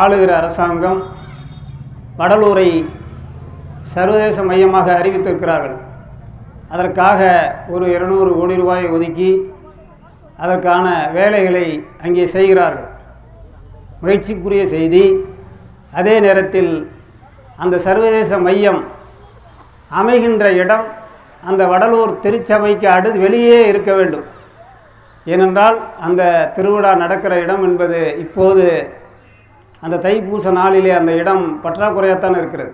ஆளுகிற அரசாங்கம் வடலூரை சர்வதேச மையமாக அறிவித்திருக்கிறார்கள். அதற்காக ஒரு இருநூறு கோடி ரூபாய் ஒதுக்கி அதற்கான வேலைகளை அங்கே செய்கிறார்கள். முயற்சிக்குரிய செய்தி அதே நேரத்தில் அந்த சர்வதேச மையம் அமைகின்ற இடம் அந்த வடலூர் திருச்சபைக்கு அடுத்து வெளியே இருக்க வேண்டும். ஏனென்றால் அந்த திருவிழா நடக்கிற இடம் என்பது இப்போது அந்த தைப்பூச நாளிலே அந்த இடம் பற்றாக்குறையாகத்தான் இருக்கிறது.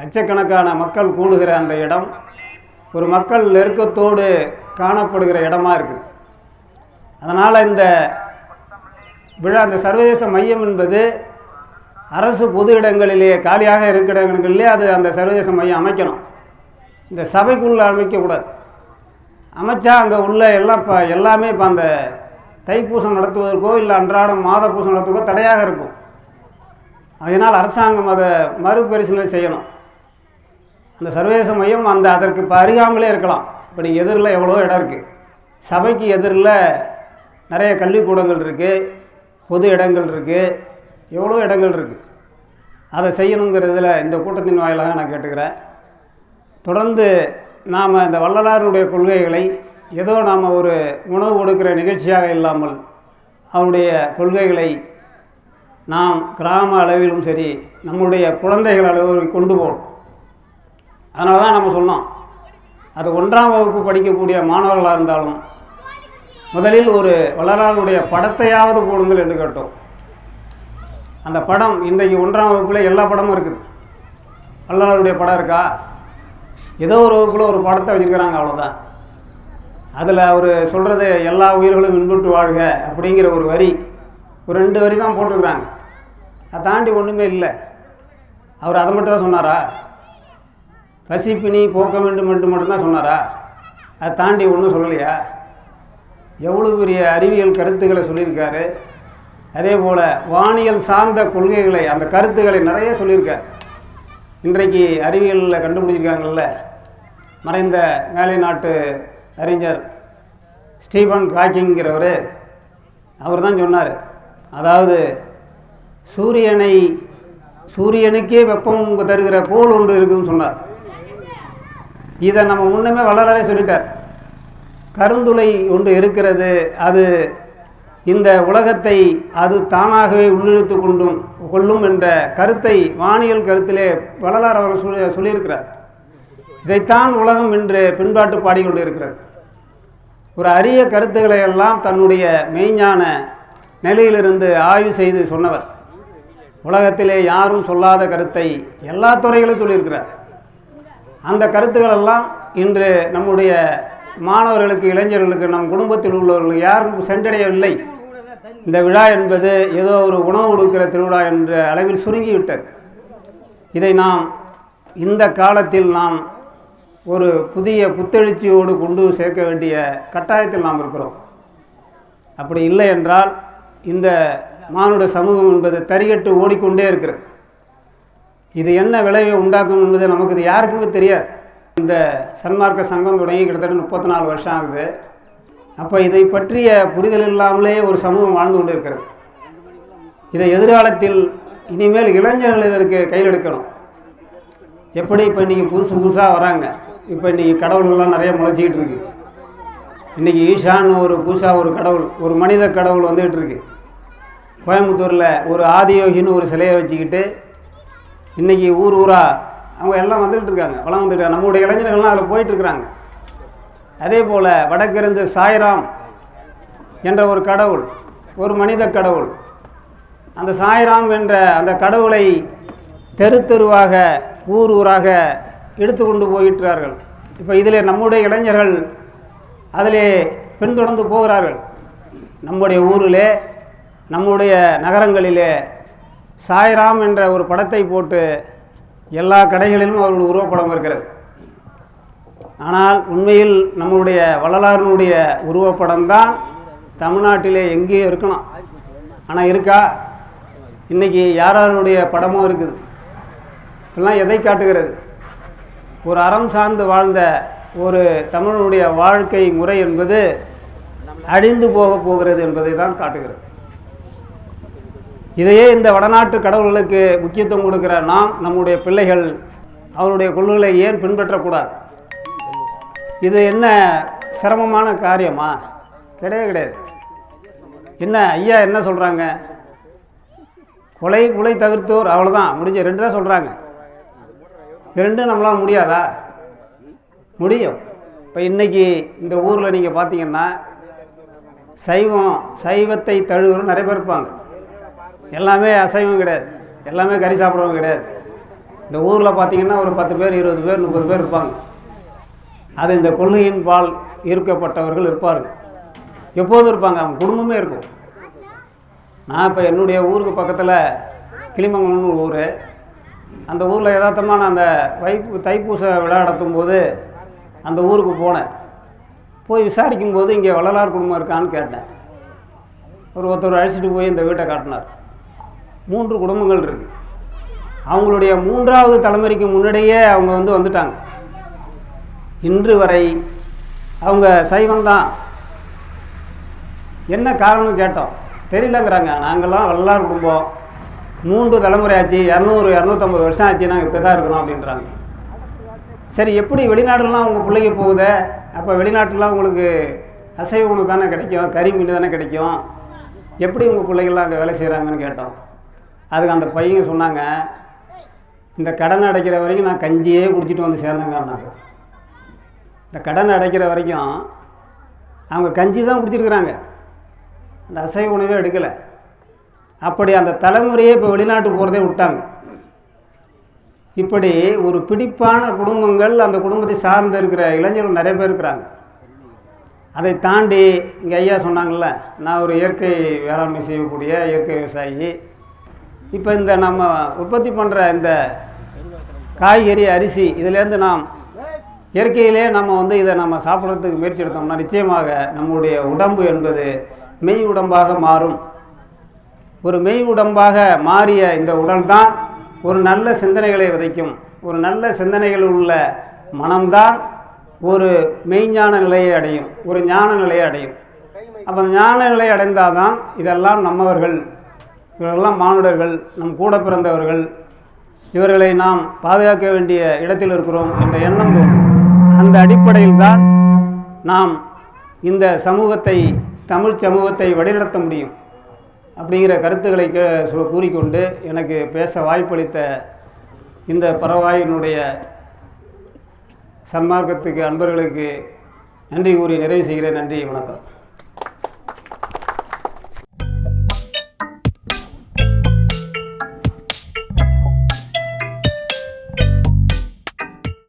லட்சக்கணக்கான மக்கள் கூடுகிற அந்த இடம் ஒரு மக்கள் நெருக்கத்தோடு காணப்படுகிற இடமா இருக்குது. அதனால் இந்த விழா அந்த சர்வதேச மையம் என்பது அரசு பொது இடங்களிலே காலியாக இருக்கிற இடங்களிலே அது அந்த சர்வதேச மையம் அமைக்கணும். இந்த சபைக்குள்ளே அமைக்கக்கூடாது. அமைச்சா அங்கே உள்ள எல்லாம் இப்போ எல்லாமே இப்போ அந்த தைப்பூசம் நடத்துவதற்கோ இல்லை அன்றாடம் மாத பூசம் நடத்துவதற்கோ தடையாக இருக்கும். அதனால் அரசாங்கம் அதை மறுபரிசீலனை செய்யணும். அந்த சர்வதேச மையம் அந்த அதற்கு இப்போ அருகாமலே இருக்கலாம். இப்போ நீங்கள் எதிரில் எவ்வளோ இடம் இருக்குது. சபைக்கு எதிரில் நிறைய கல்விக்கூடங்கள் இருக்குது. பொது இடங்கள் இருக்குது. எவ்வளோ இடங்கள் இருக்குது. அதை செய்யணுங்கிறதுல இந்த கூட்டத்தின் வாயிலாக நான் கேட்டுக்கிறேன். தொடர்ந்து நாம் இந்த வள்ளலாருடைய கொள்கைகளை ஏதோ நாம் ஒரு உணவு கொடுக்கிற நிகழ்ச்சியாக இல்லாமல் அவருடைய கொள்கைகளை நாம் கிராம அளவிலும் சரி நம்முடைய குழந்தைகள் அளவில் கொண்டு போகணும். அதனால தான் நம்ம சொன்னோம். அது ஒன்றாம் வகுப்பு படிக்கக்கூடிய மாணவர்களாக இருந்தாலும் முதலில் ஒரு வள்ளலாருடைய படத்தையாவது போடுங்கள் என்று கேட்டோம். அந்த படம் இன்றைக்கு ஒன்றாம் வகுப்பில் எல்லா படமும் இருக்குது. வள்ளலாருடைய படம் இருக்கா? ஏதோ ஒரு வகுப்பில் ஒரு படத்தை வச்சுருக்கிறாங்க அவ்வளோதான் அதில் அவர் சொல்கிறது எல்லா உயிர்களும் இன்புட்டு வாழ்க அப்படிங்கிற ஒரு வரி ஒரு ரெண்டு வரி தான் போட்டிருக்கிறாங்க. அதை தாண்டி ஒன்றுமே இல்லை. அவர் அதை மட்டும் தான் சொன்னாரா? பசிப்பினி போக்க வேண்டும் என்று மட்டும்தான் சொன்னாரா? அதை தாண்டி ஒன்றும் சொல்லலையா? எவ்வளோ பெரிய அறிவியல் கருத்துக்களை சொல்லியிருக்காரு. அதே போல் வானியல் சார்ந்த கொள்கைகளை அந்த கருத்துக்களை நிறைய சொல்லியிருக்கார். இன்றைக்கு அறிவியலில் கண்டுபிடிச்சிருக்காங்கல்ல. மறைந்த மேலை நாட்டு அறிஞர் ஸ்டீபன் காக்கிங்கிறவர் அவர் தான் சொன்னார். அதாவது சூரியனை சூரியனுக்கே வெப்பம் தருகிற கோல் ஒன்று இருக்குன்னு சொன்னார். இதை நம்ம முன்னமே வளரவே சொல்லிட்டார். கருந்துளை ஒன்று இருக்கிறது அது இந்த உலகத்தை அது தானாகவே உள்ளிழுத்து கொண்டும் கொள்ளும் என்ற கருத்தை வானியல் கருத்திலே வள்ளலார் அவர் சொல்லி சொல்லியிருக்கிறார். இதைத்தான் உலகம் என்று பின்பாட்டு பாடிக்கொண்டு இருக்கிறார் ஒரு அரிய கருத்துக்களை எல்லாம் தன்னுடைய மெய்ஞான நிலையிலிருந்து ஆய்வு செய்து சொன்னவர். உலகத்திலே யாரும் சொல்லாத கருத்தை எல்லா துறைகளும் சொல்லியிருக்கிறார். அந்த கருத்துக்களெல்லாம் இன்று நம்முடைய மாணவர்களுக்கு இளைஞர்களுக்கு நம் குடும்பத்தில் உள்ளவர்களுக்கு யாரும் சென்றடையவில்லை. இந்த விழா என்பது ஏதோ ஒரு உணவு கொடுக்கிற திருவிழா என்ற அளவில் சுருங்கிவிட்டது. இதை நாம் இந்த காலத்தில் நாம் ஒரு புதிய புத்தெழுச்சியோடு கொண்டு சேர்க்க வேண்டிய கட்டாயத்தில் நாம் இருக்கிறோம். அப்படி இல்லை என்றால் இந்த மானுட சமூகம் என்பது தறிகட்டு ஓடிக்கொண்டே இருக்கிறது. இது என்ன விளைவை உண்டாக்கும் என்பது நமக்கு இது யாருக்குமே தெரியாது. இந்த சன்மார்க்க சங்கம் தொடங்கி கிட்டத்தட்ட முப்பத்தி நாலு வருஷம் ஆகுது. அப்போ இதை பற்றிய புரிதல் இல்லாமலே ஒரு சமூகம் வாழ்ந்து கொண்டு இருக்கிறது இதை எதிர்காலத்தில் இனிமேல் இளைஞர்கள் இதற்கு கையில் எடுக்கணும். எப்படி இப்போ இன்றைக்கி புதுசு புதுசாக வராங்க. இப்போ இன்றைக்கி கடவுள்கள்லாம் நிறைய முளைச்சிக்கிட்டு இருக்கு. இன்றைக்கி ஈஷான்னு ஒரு புதுசாக ஒரு கடவுள் ஒரு மனித கடவுள் வந்துக்கிட்டு இருக்குது கோயம்புத்தூரில் ஒரு ஆதியோகின்னு ஒரு சிலையை வச்சுக்கிட்டு இன்றைக்கி ஊர் ஊராக அவங்க எல்லாம் வந்துக்கிட்டு இருக்காங்க. வளம் வந்துட்டு நம்முடைய இளைஞர்கள்லாம் அதில் போயிட்டுருக்குறாங்க அதே போல் வடக்கிருந்து சாய்ராம் என்ற ஒரு கடவுள் ஒரு மனித கடவுள். அந்த சாய்ராம் என்ற அந்த கடவுளை தெரு தெருவாக ஊர் ஊராக எடுத்து கொண்டு போயிட்டார்கள் இப்போ இதில் நம்முடைய இளைஞர்கள் அதிலே பின்தொடர்ந்து போகிறார்கள். நம்முடைய ஊரிலே நம்முடைய நகரங்களிலே சாய்ராம் என்ற ஒரு படத்தை போட்டு எல்லா கடைகளிலும் அவருடைய உருவப்படம் இருக்கிறது. ஆனால் உண்மையில் நம்முடைய வள்ளலாரினுடைய உருவப்படம் தான் தமிழ்நாட்டிலே எங்கேயும் இருக்கணும் ஆனால் இருக்கா? இன்றைக்கி யாராருடைய படமும் இருக்குது? இதெல்லாம் எதை காட்டுகிறது? ஒரு அறம் சார்ந்து வாழ்ந்த ஒரு தமிழனுடைய வாழ்க்கை முறை என்பது அழிந்து போக போகிறது என்பதை தான் காட்டுகிறது. இதையே இந்த வடநாட்டு கடவுள்களுக்கு முக்கியத்துவம் கொடுக்கிற நாம் நம்முடைய பிள்ளைகள் அவருடைய கொள்கைகளை ஏன் பின்பற்றக்கூடாது? இது என்ன சிரமமான காரியமா? கிடையவே கிடையாது. என்ன ஐயா என்ன சொல்கிறாங்க கொலை கொலை தவிர்த்தோர் அவ்வளோதான் முடிஞ்ச ரெண்டு தான் சொல்கிறாங்க ரெண்டும் நம்மளால் முடியாதா? முடியும். இப்போ இன்றைக்கி இந்த ஊரில் நீங்கள் பார்த்தீங்கன்னா சைவம் சைவத்தை தழுவுற நிறைய பேர் இருப்பாங்க. எல்லாமே அசைவம் கிடையாது. எல்லாமே கறி சாப்பிட்றவங்க கிடையாது. இந்த ஊரில் பார்த்தீங்கன்னா ஒரு பத்து பேர் இருபது பேர் முப்பது பேர் இருப்பாங்க. அது இந்த கொள்கையின் பால் ஈர்க்கப்பட்டவர்கள் இருப்பார்கள். எப்போதும் இருப்பாங்க. அவங்க குடும்பமே இருக்கும். நான் இப்போ என்னுடைய ஊருக்கு பக்கத்தில் கிளிமங்கலம்னு ஒரு ஊர். அந்த ஊரில் யதார்த்தமாக நான் அந்த வைப்பு தைப்பூச விழா நடத்தும் போது அந்த ஊருக்கு போனேன். போய் விசாரிக்கும் போது இங்கே வள்ளலார் குடும்பம் இருக்கான்னு கேட்டேன். ஒரு ஒருத்தர் அழைச்சிட்டு போய் இந்த வீட்டை காட்டினார். மூன்று குடும்பங்கள் இருக்குது அவங்களுடைய மூன்றாவது தலைமுறைக்கு முன்னாடியே அவங்க வந்து வந்துட்டாங்க. இன்று வரை அவங்க சைவம்தான். என்ன காரணம் கேட்டோம். தெரியலங்கிறாங்க. நாங்கள்லாம் வல்லார் குடும்பம். மூன்று தலைமுறை ஆச்சு. இரநூறு இரநூத்தம்பது வருஷம் ஆச்சு. நாங்கள் இப்படி தான் இருக்கிறோம் அப்படின்றாங்க. சரி எப்படி வெளிநாடுலாம் உங்கள் பிள்ளைங்க போகுத? அப்போ வெளிநாட்டுலாம் உங்களுக்கு அசைவ உணவு தானே கிடைக்கும்? கறி மீன் தானே கிடைக்கும்? எப்படி உங்கள் பிள்ளைகள்லாம் அங்கே வேலை செய்கிறாங்கன்னு கேட்டோம். அதுக்கு அந்த பையங்க சொன்னாங்க இந்த கடன் அடைக்கிற வரைக்கும் நான் கஞ்சியே குடிச்சிட்டு வந்து சேர்ந்தேங்கன்னாங்க இந்த கடன் அடைக்கிற வரைக்கும் அவங்க கஞ்சி தான் குடிச்சிருக்கிறாங்க. அந்த அசைவ உணவே எடுக்கலை. அப்படி அந்த தலைமுறையே இப்போ வெளிநாட்டுக்கு போகிறதே விட்டாங்க. இப்படி ஒரு பிடிப்பான குடும்பங்கள் அந்த குடும்பத்தை சார்ந்து இருக்கிற இளைஞர்கள் நிறைய பேர் இருக்கிறாங்க. அதை தாண்டி இங்கே ஐயா சொன்னாங்கள்ல நான் ஒரு இயற்கை வேளாண்மை செய்யக்கூடிய இயற்கை விவசாயி இப்போ இந்த நம்ம உற்பத்தி பண்ணுற இந்த காய்கறி அரிசி இதிலேருந்து நாம் இயற்கையிலே நம்ம வந்து இதை நம்ம சாப்பிட்றதுக்கு முயற்சி எடுத்தோம்னா நிச்சயமாக நம்முடைய உடம்பு என்பது மெய் உடம்பாக மாறும். ஒரு மெய் உடம்பாக மாறிய இந்த உடல்தான் ஒரு நல்ல சிந்தனைகளை விதைக்கும். ஒரு நல்ல சிந்தனைகள் உள்ள மனம்தான் ஒரு மெய்ஞான நிலையை அடையும். ஒரு ஞான நிலையை அடையும். அப்போ ஞான நிலை அடைந்தாதான் இதெல்லாம் நம்மவர்கள் இவர்களெல்லாம் மானுடர்கள் நம் கூட பிறந்தவர்கள். இவர்களை நாம் பாதுகாக்க வேண்டிய இடத்தில் இருக்கிறோம் என்ற எண்ணம் அந்த அடிப்படையில் தான் நாம் இந்த சமூகத்தை தமிழ் சமூகத்தை வழிநடத்த முடியும். அப்படிங்கிற கருத்துக்களை கே கூறிக்கொண்டு எனக்கு பேச வாய்ப்பளித்த இந்த பரவாயினுடைய சன்மார்க்கத்துக்கு அன்பர்களுக்கு நன்றி கூறி நிறைவு செய்கிறேன். நன்றி வணக்கம்.